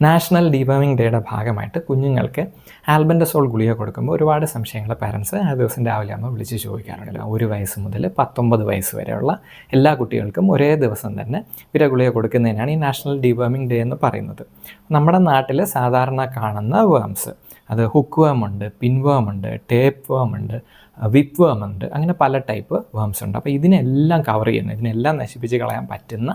National ഡീബമിംഗ് ഡേയുടെ ഭാഗമായിട്ട് കുഞ്ഞുങ്ങൾക്ക് ആൽബൻഡസോൾ ഗുളിക കൊടുക്കുമ്പോൾ ഒരുപാട് സംശയങ്ങൾ പാരൻസ് ആ ദിവസം രാവിലെ ആകുമ്പോൾ വിളിച്ച് ചോദിക്കാറുണ്ട്. ഒരു വയസ്സ് മുതൽ പത്തൊമ്പത് വയസ്സ് വരെയുള്ള എല്ലാ കുട്ടികൾക്കും ഒരേ ദിവസം തന്നെ വിര ഗുളിക കൊടുക്കുന്നതിനാണ് ഈ നാഷണൽ ഡീബമിംഗ് ഡേ എന്ന് പറയുന്നത്. നമ്മുടെ നാട്ടിൽ സാധാരണ കാണുന്ന വേംസ് അത് ഹുക്ക് വേം ഉണ്ട് പിൻവേം ഉണ്ട് ടേപ്പ് വേം ഉണ്ട് വിപ്പ് വേം ഉണ്ട് അങ്ങനെ പല ടൈപ്പ് വേംസ് ഉണ്ട്. അപ്പോൾ ഇതിനെല്ലാം കവർ ചെയ്യുന്ന ഇതിനെല്ലാം നശിപ്പിച്ച് കളയാൻ പറ്റുന്ന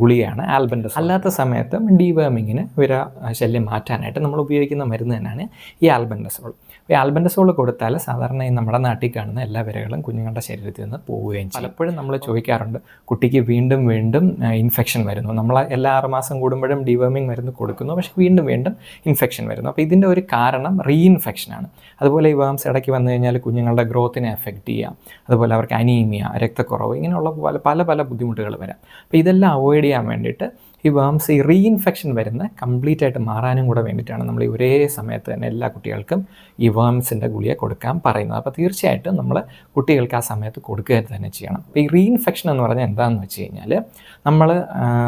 ഗുളികയാണ് ആൽബൻഡസ് അല്ലാത്ത സമയത്ത് ഡീവേമിങ്ങിന് വിര ശല്യം മാറ്റാനായിട്ട് നമ്മൾ ഉപയോഗിക്കുന്ന മരുന്ന് തന്നെയാണ് ഈ ആൽബൻഡസോൾ ഈ ആൽബൻഡസോൾ കൊടുത്താൽ സാധാരണ ഈ നമ്മുടെ നാട്ടിൽ കാണുന്ന എല്ലാ വിരകളും കുഞ്ഞുങ്ങളുടെ ശരീരത്തിൽ നിന്ന് പോവുകയും ചെയ്യും. പലപ്പോഴും നമ്മൾ ചോദിക്കാറുണ്ട് കുട്ടിക്ക് വീണ്ടും വീണ്ടും ഇൻഫെക്ഷൻ വരുന്നു. നമ്മൾ എല്ലാ ആറുമാസം കൂടുമ്പോഴും ഡിവേമിങ് മരുന്ന് കൊടുക്കുന്നു. പക്ഷേ വീണ്ടും വീണ്ടും ഇൻഫെക്ഷൻ വരുന്നു. അപ്പോൾ ഇതിന്റെ ഒരു കാരണം റീഇൻഫെക്ഷനാണ് അതുപോലെ ഈ വേംസ് ഇടയ്ക്ക് വന്നു കഴിഞ്ഞാൽ കുഞ്ഞുങ്ങളുടെ ഗ്രോത്തിനെ എഫക്റ്റ് ചെയ്യാം. അതുപോലെ അവർക്ക് അനീമിയ രക്തക്കുറവ് ഇങ്ങനെയുള്ള പല പല പല ബുദ്ധിമുട്ടുകൾ വരാം. അപ്പോൾ ഇതെല്ലാം അവോയ്ഡ് ചെയ്യാൻ വേണ്ടിയിട്ട് ഈ വാംസ് റീഇൻഫെക്ഷൻ വരുന്ന കംപ്ലീറ്റ് ആയിട്ട് മാറാനും കൂടെ വേണ്ടിയിട്ടാണ് നമ്മൾ ഒരേ സമയത്ത് തന്നെ എല്ലാ കുട്ടികൾക്കും ഈ വാംസിന്റെ ഗുളിക കൊടുക്കാൻ പറയുന്നത്. അപ്പോൾ തീർച്ചയായിട്ടും നമ്മൾ കുട്ടികൾക്ക് ആ സമയത്ത് കൊടുക്കുക തന്നെ ചെയ്യണം. അപ്പോൾ ഈ റീഇൻഫെക്ഷൻ എന്ന് പറഞ്ഞാൽ എന്താണെന്ന് വെച്ച് കഴിഞ്ഞാൽ നമ്മൾ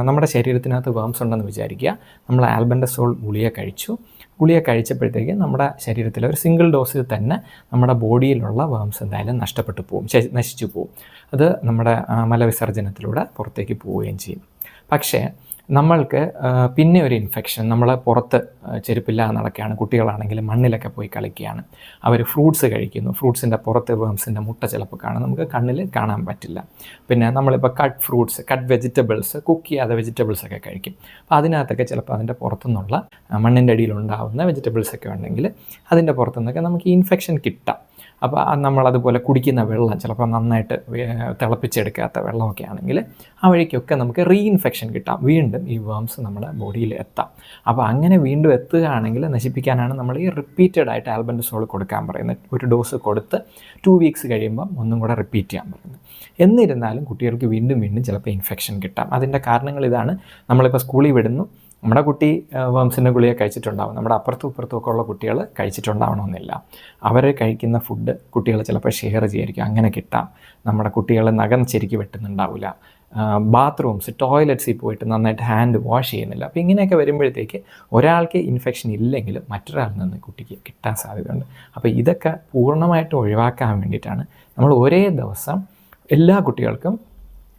നമ്മുടെ ശരീരത്തിനകത്ത് വേംസ് ഉണ്ടെന്ന് വിചാരിക്കുക. നമ്മൾ ആൽബൻഡസോൾ ഗുളിക കഴിച്ചു. ഗുളിക കഴിച്ചപ്പോഴത്തേക്ക് നമ്മുടെ ശരീരത്തിലെ ഒരു സിംഗിൾ ഡോസിൽ തന്നെ നമ്മുടെ ബോഡിയിലുള്ള വേംസ് എന്തായാലും നഷ്ടപ്പെട്ടു പോകും നശിച്ചു പോകും അത് നമ്മുടെ മലവിസർജനത്തിലൂടെ പുറത്തേക്ക് പോവുകയും ചെയ്യും. പക്ഷേ നമ്മൾക്ക് പിന്നെ ഒരു ഇൻഫെക്ഷൻ നമ്മളെ പുറത്ത് ചെരുപ്പില്ലാതെ നടക്കുകയാണ്. കുട്ടികളാണെങ്കിൽ മണ്ണിലൊക്കെ പോയി കളിക്കുകയാണ്. അവർ ഫ്രൂട്ട്സ് കഴിക്കുന്നു. ഫ്രൂട്ട്സിന്റെ പുറത്ത് വേംസിന്റെ മുട്ട ചിലപ്പോൾ കാണാം. നമുക്ക് കണ്ണിൽ കാണാൻ പറ്റില്ല. പിന്നെ നമ്മളിപ്പോൾ cut fruits cut vegetables cook ചെയ്യാതെ വെജിറ്റബിൾസ് ഒക്കെ കഴിക്കും. അപ്പോൾ അതിനകത്തൊക്കെ ചിലപ്പോൾ അതിന്റെ പുറത്തുനിന്നുള്ള മണ്ണിന്റെ അടിയിൽ ഉണ്ടാകുന്ന വെജിറ്റബിൾസ് ഒക്കെ ഉണ്ടെങ്കിൽ അതിന്റെ പുറത്തുനിന്നൊക്കെ നമുക്ക് ഇൻഫെക്ഷൻ കിട്ടാം. അപ്പോൾ നമ്മളതുപോലെ കുടിക്കുന്ന വെള്ളം ചിലപ്പോൾ നന്നായിട്ട് തിളപ്പിച്ചെടുക്കാത്ത വെള്ളമൊക്കെ ആണെങ്കിൽ ആ വഴിക്കൊക്കെ നമുക്ക് റീഇൻഫെക്ഷൻ കിട്ടാം. വീണ്ടും ഈ വേംസ് നമ്മുടെ ബോഡിയിൽ എത്താം. അപ്പോൾ അങ്ങനെ വീണ്ടും എത്തുകയാണെങ്കിൽ നശിപ്പിക്കാനാണ് നമ്മൾ ഈ റിപ്പീറ്റഡ് ആയിട്ട് ആൽബൻഡസോൾ കൊടുക്കാൻ പറയുന്നത്. ഒരു ഡോസ് കൊടുത്ത് ടു വീക്സ് കഴിയുമ്പം ഒന്നും കൂടെ റിപ്പീറ്റ് ചെയ്യാൻ പറയുന്നത്. എന്നിരുന്നാലും കുട്ടികൾക്ക് വീണ്ടും വീണ്ടും ചിലപ്പോൾ ഇൻഫെക്ഷൻ കിട്ടാം. അതിന്റെ കാരണങ്ങൾ ഇതാണ്. നമ്മളിപ്പോൾ സ്കൂളിൽ വിടുന്നു. നമ്മുടെ കുട്ടി വേംസിന്റെ ഗുളിക കഴിച്ചിട്ടുണ്ടാവും. നമ്മുടെ അപ്പുറത്തും ഇപ്പുറത്തും ഒക്കെ ഉള്ള കുട്ടികൾ കഴിച്ചിട്ടുണ്ടാവണമെന്നില്ല. അവർ കഴിക്കുന്ന ഫുഡ് കുട്ടികൾ ചിലപ്പോൾ ഷെയർ ചെയ്യായിരിക്കും. അങ്ങനെ കിട്ടാം. നമ്മുടെ കുട്ടികൾ നഖം ശരിക്ക് വെട്ടുന്നുണ്ടാവില്ല ബാത്റൂംസ് ടോയ്ലറ്റ്സിൽ പോയിട്ട് നന്നായിട്ട് ഹാൻഡ് വാഷ് ചെയ്യുന്നില്ല. അപ്പോൾ ഇങ്ങനെയൊക്കെ വരുമ്പോഴത്തേക്ക് ഒരാൾക്ക് ഇൻഫെക്ഷൻ ഇല്ലെങ്കിലും മറ്റൊരാളിൽ നിന്ന് കുട്ടിക്ക് കിട്ടാൻ സാധ്യതയുണ്ട്. അപ്പോൾ ഇതൊക്കെ പൂർണമായിട്ട് ഒഴിവാക്കാൻ വേണ്ടിയിട്ടാണ് നമ്മൾ ഒരേ ദിവസം എല്ലാ കുട്ടികൾക്കും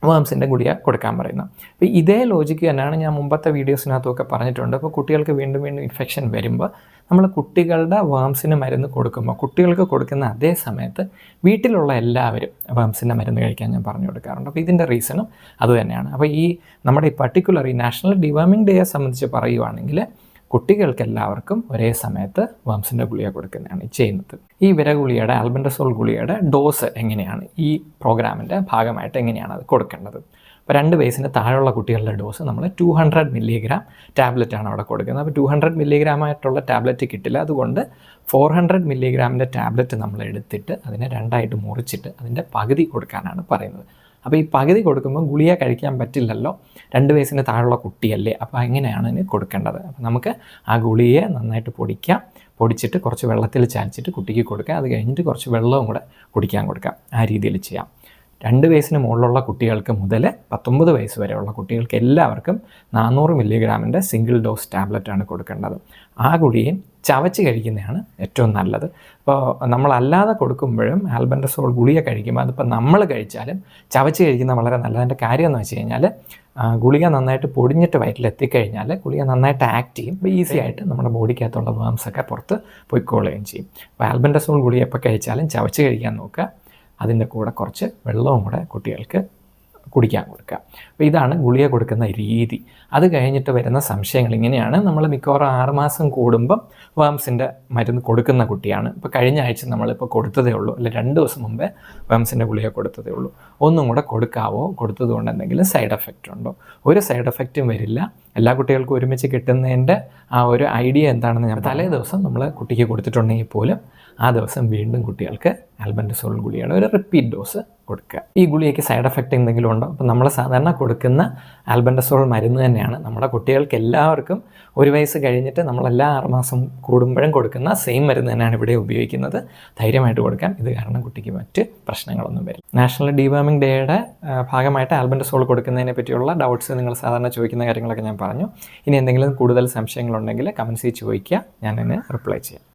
വേംസിന്റെ ഗുളിക കൊടുക്കാൻ പറയുന്നത്. അപ്പോൾ ഇതേ ലോജിക്ക് തന്നെയാണ് ഞാൻ മുമ്പത്തെ വീഡിയോസിനകത്തൊക്കെ പറഞ്ഞിട്ടുണ്ട്. അപ്പോൾ കുട്ടികൾക്ക് വീണ്ടും വീണ്ടും ഇൻഫെക്ഷൻ വരുമ്പോൾ നമ്മൾ കുട്ടികളുടെ വേംസിന് മരുന്ന് കൊടുക്കുമ്പോൾ കുട്ടികൾക്ക് കൊടുക്കുന്ന അതേ സമയത്ത് വീട്ടിലുള്ള എല്ലാവരും വേംസിന്റെ മരുന്ന് കഴിക്കാൻ ഞാൻ പറഞ്ഞു കൊടുക്കാറുണ്ട്. അപ്പോൾ ഇതിന്റെ റീസണും അതുതന്നെയാണ് അപ്പോൾ ഈ നമ്മുടെ ഈ പർട്ടിക്കുലർ ഈ നാഷണൽ ഡിവേമിംഗ് ഡേയെ സംബന്ധിച്ച് പറയുവാണെങ്കിൽ കുട്ടികൾക്ക് എല്ലാവർക്കും ഒരേ സമയത്ത് വംസിന്റെ ഗുളിക കൊടുക്കുന്നതാണ് ചെയ്യുന്നത്. ഈ വിരഗുളിയുടെ ആൽബൻഡസോൾ ഗുളികയുടെ ഡോസ് എങ്ങനെയാണ്? ഈ പ്രോഗ്രാമിന്റെ ഭാഗമായിട്ട് എങ്ങനെയാണ് അത് കൊടുക്കേണ്ടത്? അപ്പോൾ രണ്ട് വയസ്സിന് താഴെയുള്ള കുട്ടികളുടെ ഡോസ് നമ്മൾ ടു ഹൺഡ്രഡ് മില്ലിഗ്രാം ആണ് അവിടെ കൊടുക്കുന്നത്. അപ്പോൾ ടു ഹൺഡ്രഡ് മില്ലിഗ്രാം ആയിട്ടുള്ള ടാബ്ലറ്റ് കിട്ടില്ല. അതുകൊണ്ട് ഫോർ ഹൺഡ്രഡ് മില്ലിഗ്രാമിന്റെ ടാബ്ലറ്റ് നമ്മൾ എടുത്തിട്ട് അതിനെ രണ്ടായിട്ട് മുറിച്ചിട്ട് അതിന്റെ പകുതി കൊടുക്കാനാണ് പറയുന്നത്. അപ്പോൾ ഈ പകുതി കൊടുക്കുമ്പോൾ ഗുളിക കഴിക്കാൻ പറ്റില്ലല്ലോ. രണ്ട് വയസ്സിന് താഴെയുള്ള കുട്ടിയല്ലേ. അപ്പോൾ എങ്ങനെയാണ് ഇതിന് കൊടുക്കേണ്ടത്. അപ്പോൾ നമുക്ക് ആ ഗുളിയെ നന്നായിട്ട് പൊടിക്കാം. പൊടിച്ചിട്ട് കുറച്ച് വെള്ളത്തിൽ ചാലിച്ചിട്ട് കുട്ടിക്ക് കൊടുക്കുക അത് കഴിഞ്ഞിട്ട് കുറച്ച് വെള്ളവും കൂടെ കുടിക്കാൻ കൊടുക്കാം. ആ രീതിയിൽ ചെയ്യാം. രണ്ട് വയസ്സിന് മുകളിലുള്ള കുട്ടികൾക്ക് മുതൽ പത്തൊമ്പത് വയസ്സ് വരെയുള്ള കുട്ടികൾക്ക് എല്ലാവർക്കും നാനൂറ് മില്ലിഗ്രാമിന്റെ സിംഗിൾ ഡോസ് ടാബ്ലറ്റാണ് കൊടുക്കേണ്ടത്. ആ ഗുളിയും ചവച്ച് കഴിക്കുന്നതാണ് ഏറ്റവും നല്ലത്. അപ്പോൾ നമ്മളല്ലാതെ കൊടുക്കുമ്പോഴും ആൽബൻഡസോൾ ഗുളിക കഴിക്കുമ്പോൾ അതിപ്പോൾ നമ്മൾ കഴിച്ചാലും ചവച്ച് കഴിക്കുന്ന വളരെ നല്ലത് അതിന്റെ കാര്യം എന്ന് വെച്ച് കഴിഞ്ഞാൽ ഗുളിക നന്നായിട്ട് പൊടിഞ്ഞിട്ട് വയറ്റിൽ എത്തിക്കഴിഞ്ഞാൽ ഗുളിക നന്നായിട്ട് ആക്ട് ചെയ്യും. അപ്പോൾ ഈസി ആയിട്ട് നമ്മുടെ ബോഡിക്കകത്തുള്ള മാംസൊക്കെ ഒക്കെ പുറത്ത് പൊയ്ക്കോളുകയും ചെയ്യും. അപ്പോൾ ആൽബൻഡസോൾ ഗുളിക എപ്പോൾ കഴിച്ചാലും ചവച്ച് കഴിക്കാൻ നോക്കുക. അതിന്റെ കൂടെ കുറച്ച് വെള്ളവും കൂടെ കുട്ടികൾക്ക് കുടിക്കാൻ കൊടുക്കുക. അപ്പോൾ ഇതാണ് ഗുളിക കൊടുക്കുന്ന രീതി. അത് കഴിഞ്ഞിട്ട് വരുന്ന സംശയങ്ങൾ ഇങ്ങനെയാണ്. നമ്മൾ മിക്കവാറും ആറുമാസം കൂടുമ്പം വേംസിന്റെ മരുന്ന് കൊടുക്കുന്ന കുട്ടിയാണ്. ഇപ്പോൾ കഴിഞ്ഞ ആഴ്ച നമ്മളിപ്പോൾ കൊടുത്തതേ ഉള്ളൂ. അല്ലെ രണ്ട് ദിവസം മുമ്പേ വേംസിന്റെ ഗുളിക കൊടുത്തതേ ഉള്ളൂ. ഒന്നും കൂടെ കൊടുക്കാവോ? കൊടുത്തതുകൊണ്ട് എന്തെങ്കിലും സൈഡ് എഫക്റ്റ് ഉണ്ടോ? ഒരു സൈഡ് എഫക്റ്റും വരില്ല. എല്ലാ കുട്ടികൾക്കും ഒരുമിച്ച് കിട്ടുന്നതിന്റെ ആ ഒരു ഐഡിയ എന്താണെന്ന് ഞാൻ തലേ ദിവസം നമ്മൾ കുട്ടിക്ക് കൊടുത്തിട്ടുണ്ടെങ്കിൽ പോലും ആ ദിവസം വീണ്ടും കുട്ടികൾക്ക് ആൽബൻഡസോൾ ഗുളിയാണ് ഒരു റിപ്പീറ്റ് ഡോസ് കൊടുക്കുക. ഈ ഗുളികയ്ക്ക് സൈഡ് എഫക്റ്റ് എന്തെങ്കിലും ഉണ്ടോ? അപ്പോൾ നമ്മൾ സാധാരണ കൊടുക്കുന്ന ആൽബൻഡസോൾ മരുന്ന് തന്നെയാണ്. നമ്മുടെ കുട്ടികൾക്ക് എല്ലാവർക്കും ഒരു വയസ്സ് കഴിഞ്ഞിട്ട് നമ്മൾ എല്ലാ ആറുമാസം കൂടുമ്പോഴും കൊടുക്കുന്ന സെയിം മരുന്ന് തന്നെയാണ് ഇവിടെ ഉപയോഗിക്കുന്നത്. ധൈര്യമായിട്ട് കൊടുക്കാം ഇത് കാരണം കുട്ടിക്ക് മറ്റ് പ്രശ്നങ്ങളൊന്നും വരും നാഷണൽ ഡീവാമിംഗ് ഡേയുടെ ഭാഗമായിട്ട് ആൽബൻഡസോൾ കൊടുക്കുന്നതിനെ പറ്റിയുള്ള ഡൗട്ട്സ് നിങ്ങൾ സാധാരണ ചോദിക്കുന്ന കാര്യങ്ങളൊക്കെ ഞാൻ പറഞ്ഞു. ഇനി എന്തെങ്കിലും കൂടുതൽ സംശയങ്ങളുണ്ടെങ്കിൽ കമൻസിൽ ചോദിക്കുക. ഞാൻ അതിന് റിപ്ലൈ ചെയ്യാം.